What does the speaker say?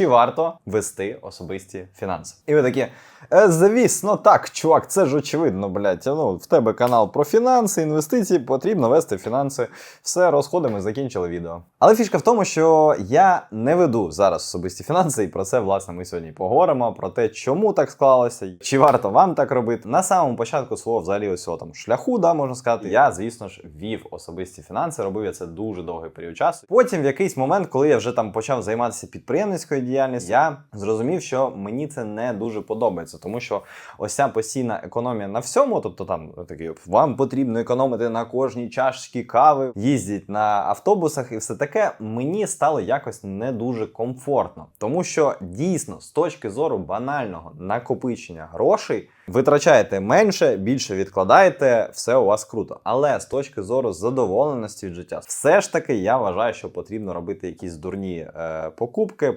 чи варто вести особисті фінанси. І ви такі, е, звісно, так, чувак, це ж очевидно, блядь. Ну, в тебе канал про фінанси, інвестиції, потрібно вести фінанси. Все, розходимо, закінчили відео. Але фішка в тому, що я не веду зараз особисті фінанси, і про це, власне, ми сьогодні поговоримо. Про те, чому так склалося, чи варто вам так робити. На самому початку свого взагалі ось цього там шляху, да, можна сказати, я, звісно ж, вів особисті фінанси, робив я це дуже довгий період часу. Потім, в якийсь момент, коли я вже там почав займатися підприємницькою діяльністю, я зрозумів, що мені це не дуже подобається, тому що ось ця постійна економія на всьому, тобто там такі вам потрібно економити на кожній чашці кави, їздять на автобусах і все таке, мені стало якось не дуже комфортно, тому що дійсно з точки зору банального накопичення грошей. Витрачаєте менше, більше відкладаєте, все у вас круто. Але з точки зору задоволеності від життя, все ж таки я вважаю, що потрібно робити якісь дурні е, покупки,